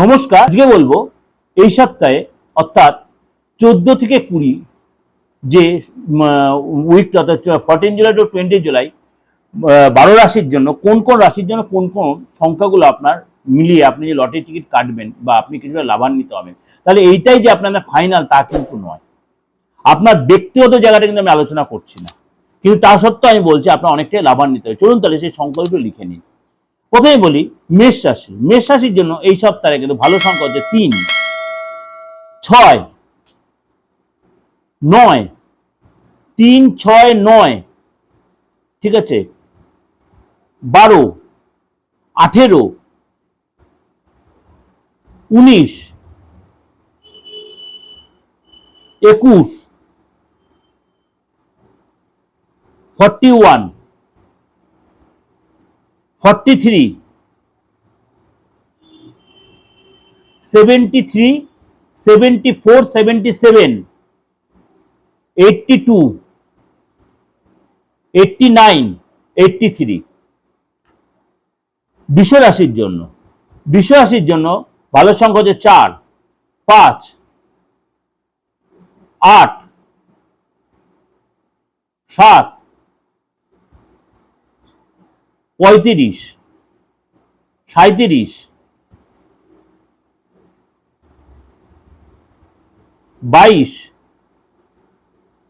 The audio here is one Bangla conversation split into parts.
নমস্কার, আজকে বলব এই সপ্তাহে, অর্থাৎ চোদ্দ থেকে কুড়ি যে উইক অর্থাৎ fourteen July to twenty July বারো রাশির জন্য, কোন কোন রাশির জন্য কোন কোন সংখ্যাগুলো আপনার মিলিয়ে আপনি যে লটারি টিকিট কাটবেন বা আপনি কিছুটা লাভান্বিত হবেন, তাহলে এইটাই যে আপনার ফাইনাল তা কিন্তু নয়। আপনার ব্যক্তিগত জায়গাটা কিন্তু আমি আলোচনা করছি না। কিন্তু তা সত্ত্বেও আমি বলছি আপনার অনেকটাই লাভান্বিত হবে চলুন তাহলে সেই সংখ্যাগুলো লিখে নিন প্রথমে বলি মেষ রাশি। মেষ রাশির জন্য এই সপ্তাহে কিন্তু ভালো সংখ্যা হচ্ছে তিন, ছয়, নয়, তিন, ছয়, নয়, ঠিক আছে? বারো, আঠেরো, উনিশ, একুশ forty one forty three seventy three seventy four seventy seven eighty two eighty nine eighty three বিশ্ব রাশির জন্য বিশ্ব রাশির জন্য ভালো সংখ্যা হচ্ছে চার, পাঁচ, আট, সাত পঁয়ত্রিশ সাঁত্রিশ বাইশ,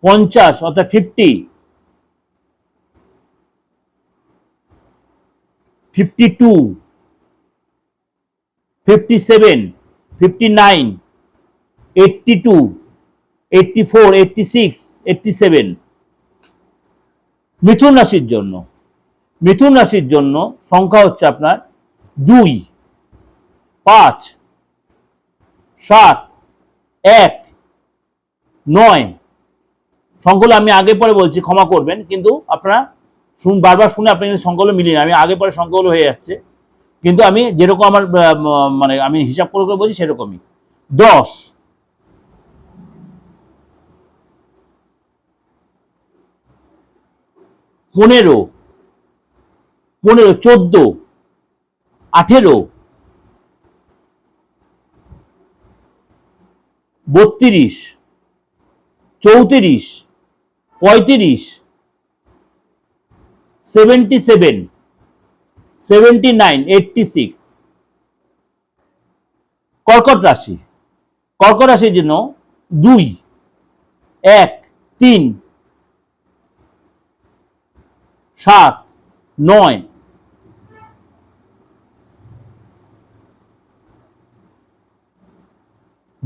পঞ্চাশ, অর্থাৎ fifty fifty two fifty seven fifty nine eighty two eighty four eighty six eighty seven মিথুন রাশির জন্য। মিথুন রাশির জন্য সংখ্যা হচ্ছে আপনার দুই, পাঁচ, সাত, এক, নয়। সংখ্যাগুলো আমি আগে পরে বলছি, ক্ষমা করবেন, কিন্তু আপনারা শুন বারবার শুনে আপনি কিন্তু সংখ্যাগুলো মিলিয়ে আমি আগে পরে সংখ্যাগুলো হয়ে যাচ্ছে। কিন্তু আমি যেরকম আমার মানে আমি হিসাব করে করে বলছি, সেরকমই। দশ। পনেরো। পনেরো, চোদ্দ, আঠেরো, বত্রিশ, চৌত্রিশ, পঁয়ত্রিশ seventy seven seventy nine eighty six কর্কট রাশি। কর্কট রাশির জন্য দুই, এক, তিন, সাত, নয়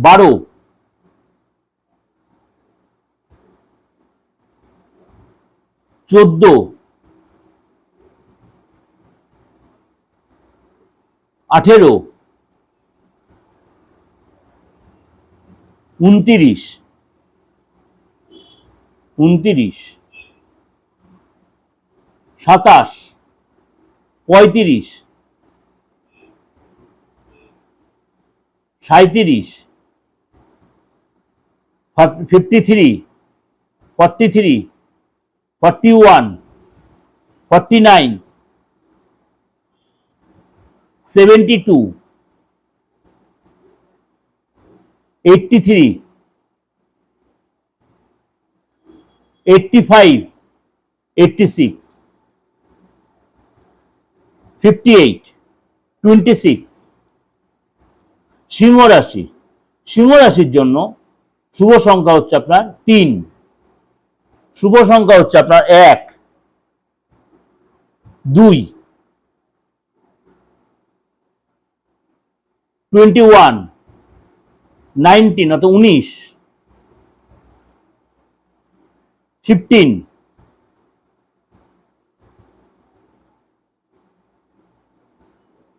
বারো। চোদ্দ। আঠেরো। উনতিরিশ। উনতিরিশ। সাতাশ। পঁয়ত্রিশ। সাঁত্রিশ fifty three forty three forty one forty nine seventy two eighty three eighty five eighty six fifty eight twenty six সিংহ রাশি রাশির জন্য শুভ সংখ্যা হচ্ছে আপনার তিন। শুভ সংখ্যা হচ্ছে আপনার এক। দুই। Twenty one. নাইনটিন অর্থাৎ উনিশ। ফিফটিন।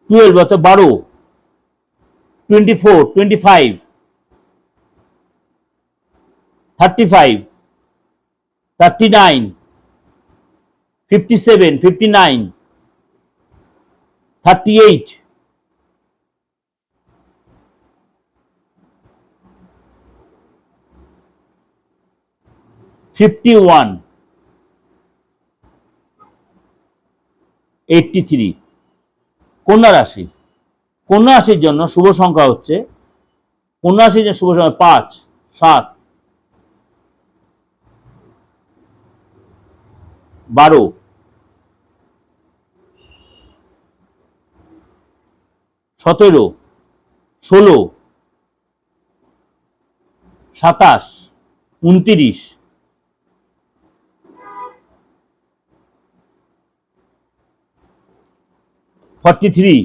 টুয়েলভ অর্থাৎ বারো। Twenty four, twenty five. Thirty five thirty nine fifty seven fifty nine thirty eight fifty one eighty three কন্যা রাশি কন্যা রাশির জন্য শুভ সংখ্যা হচ্ছে কন্যা রাশির জন্য শুভ সংখ্যা পাঁচ, সাত বারো। সতেরো। ষোলো। সাতাশ। উনতিরিশ। Forty three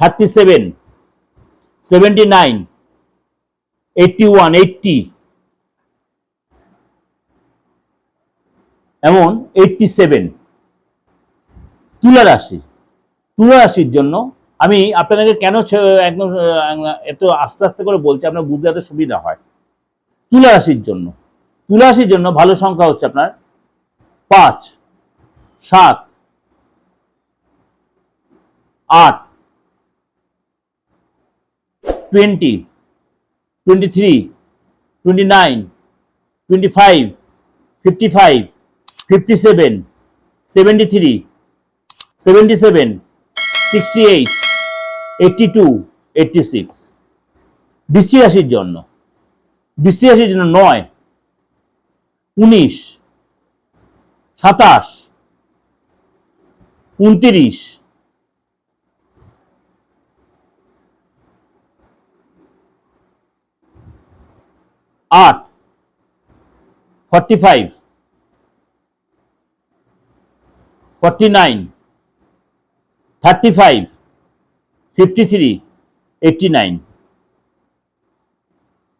thirty seven seventy nine eighty one eighty এমন এইটটি সেভেন তুলা রাশি তুলা রাশির জন্য আমি আপনাদেরকে কেন একদম এত আস্তে আস্তে করে বলছি, আপনার বুঝতে এত সুবিধা হয়। তুলা রাশির জন্য। তুলা রাশির জন্য ভালো সংখ্যা হচ্ছে আপনার পাঁচ, সাত, আট twenty twenty three twenty nine twenty five fifty five fifty seven seventy three seventy seven sixty eight eighty two eighty six বৃষ্টি জন্য। বৃষ্টি জন্য নয়, উনিশ, সাতাশ, উনতিরিশ, আট forty five forty nine thirty five fifty three eighty nine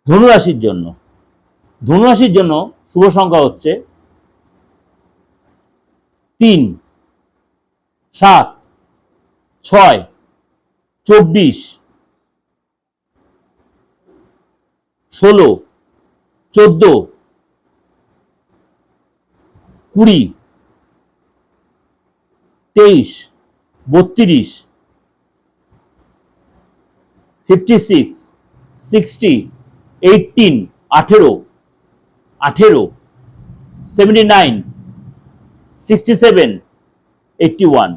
ধনুরাশির জন্য। ধনুরাশির জন্য শুভ সংখ্যা হচ্ছে তিন, সাত, ছয়, চব্বিশ, ষোলো, চোদ্দ, কুড়ি। তেইশ, বত্রিশ ফিফটি সিক্স সিক্সটি এইটিন আঠেরো আঠেরো seventy nine sixty seven eighty one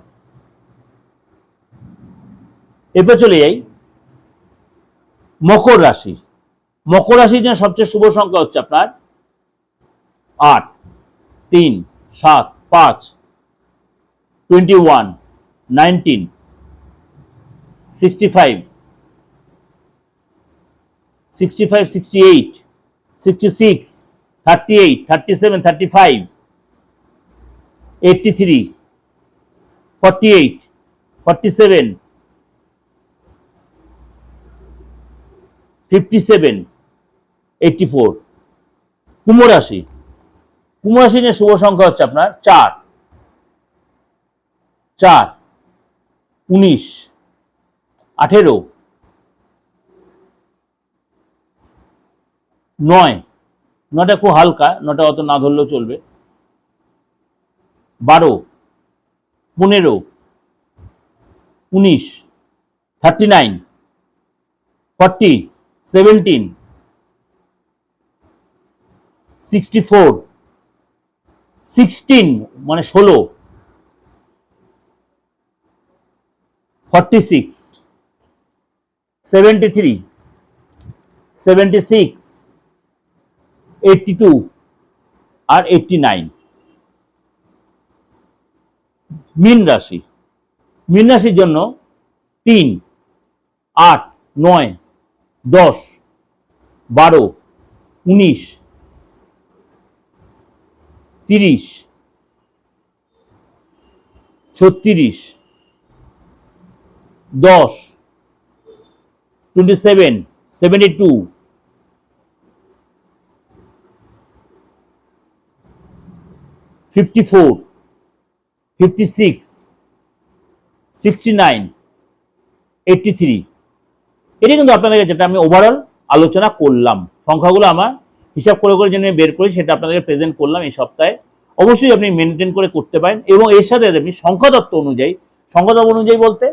এরপর চলে যাই মকর রাশি। মকর রাশির জন্য সবচেয়ে শুভ সংখ্যা হচ্ছে আপনার আট, তিন, সাত, পাঁচ twenty one nineteen sixty five sixty five sixty eight sixty six thirty eight thirty seven thirty five eighty three eight seven fifty seven four নিয়ে শুভ সংখ্যা হচ্ছে আপনার চার। চার, উনিশ, আঠেরো, নয়। নটা খুব হালকা, নটা অত না ধরলেও চলবে। বারো, পনেরো, উনিশ thirty nine forty seventeen sixty four sixteen মানে ষোলো। Forty six seventy three seventy six eighty two আর এইটটি নাইন মিন রাশি। মিন রাশির জন্য তিন, আট, নয়, দশ, বারো, উনিশ, তিরিশ, ছত্রিশ দশ twenty seven seventy two fifty four fifty six sixty nine eighty three এটা কিন্তু আপনাদের যেটা আমি ওভারঅল আলোচনা করলাম। সংখ্যাগুলো আমার হিসাব করে করে যেন বের করি, সেটা আপনাদের প্রেজেন্ট করলাম এই সপ্তাহে। অবশ্যই আপনি মেনটেন করে করতে পারেন এবং এর সাথে আপনি সংখ্যাতত্ত্ব অনুযায়ী সংখ্যাতত্ত্ব অনুযায়ী বলতে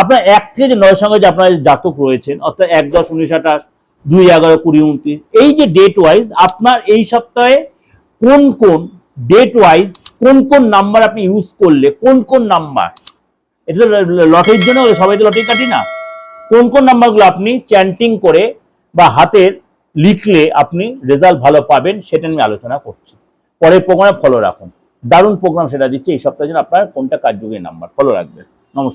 আপনার এক থেকে নয় সঙ্গে যে আপনার জাতক রয়েছেন, অর্থাৎ এক দশ, উনিশ, আঠাশ, দুই, এগারো, কুড়ি, উনত্রিশ, এই যে ডেট ওয়াইজ আপনার এই সপ্তাহে কোন কোন ডেট ওয়াইজ কোন কোন নাম্বার আপনি ইউজ করলে, কোন কোন নাম্বার এটা তো লটারির জন্য সবাই তো লটারি কাটি না। কোন কোন নাম্বারগুলো আপনি চ্যান্টিং করে বা হাতের লিখলে আপনি রেজাল্ট ভালো পাবেন, সেটা নিয়ে আলোচনা করছি। পরের প্রোগ্রামে ফলো রাখুন। দারুণ প্রোগ্রাম সেটা দিচ্ছে, এই সপ্তাহের জন্য আপনার কোনটা কার্যকরী নাম্বার ফলো রাখবেন। নমস্কার।